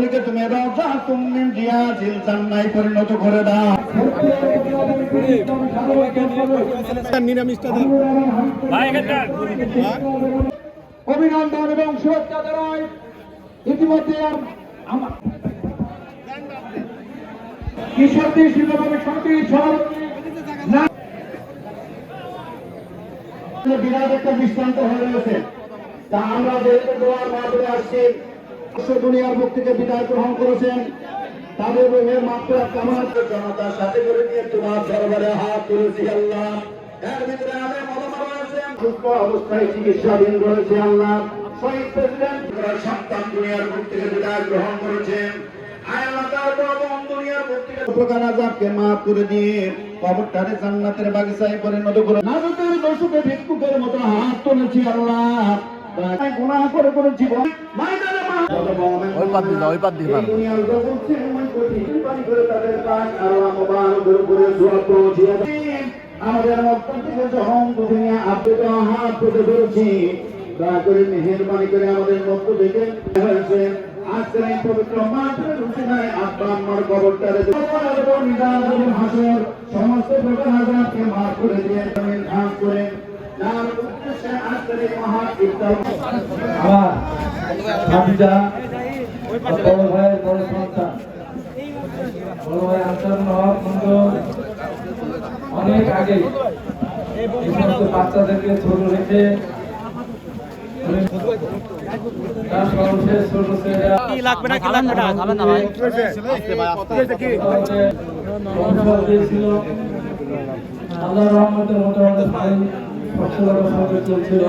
কবরগুলিকে তুমি রাজা তুমি দিয়া জিল জান্নায় পরিণত করে দাও। অভিনন্দন এবং শুভেচ্ছা জানাই। ইতিমধ্যে আমার কিশোরদের শিল্পকর্মী সমিতির সভাপতি বিরাট একটা দৃষ্টান্ত হয়ে রয়েছে। তা আমরা যেহেতু দোয়ার মাধ্যমে আসছি দুনিয়ার মুখ থেকে বিদায় গ্রহণ করেছেন। তাদের রোগের মাত্র জনতার সাথে করে নিয়ে তোমার দরবারে হাত তুলেছি আল্লাহ। এর ভিতরে আমাদের সুস্থ অবস্থায় চিকিৎসাধীন রয়েছে আল্লাহ। শহীদ প্রেসিডেন্ট সন্তান দুনিয়ার মুখ থেকে বিদায় গ্রহণ করেছেন আয় আল্লাহ তার বড় দুনিয়ার মুখ থেকে প্রকার আজাবকে মাফ করে দিয়ে কবরটারে জান্নাতের বাগিচায় পরিণত করে নাজুকের দোষকে ভিক্ষুকের মতো হাত তুলেছি আল্লাহ। করে করে জীবন ওই পাত দিন, ওই পাত দিন। আমাদের থেকে যখন দুনিয়া আপনাকে হাত পেতে ধরেছি দয়া করে মেহেরবানি করে আমাদের মধ্য থেকে হয়েছে আজকের এই পবিত্র মাঠের রুচিনায় সমস্ত প্রকার করে দিয়ে তুমি ধান করে আমার বড় ভাইয়ের বড় সন্তান বড় ভাই আনসার হক কিন্তু অনেক আগে সমস্ত বাচ্চাদেরকে ছোট রেখে লাগবে না কি লাগবে না? খাবেন না ভাই। আল্লাহ রহমতের মোটামুটি ভাই চলছিল।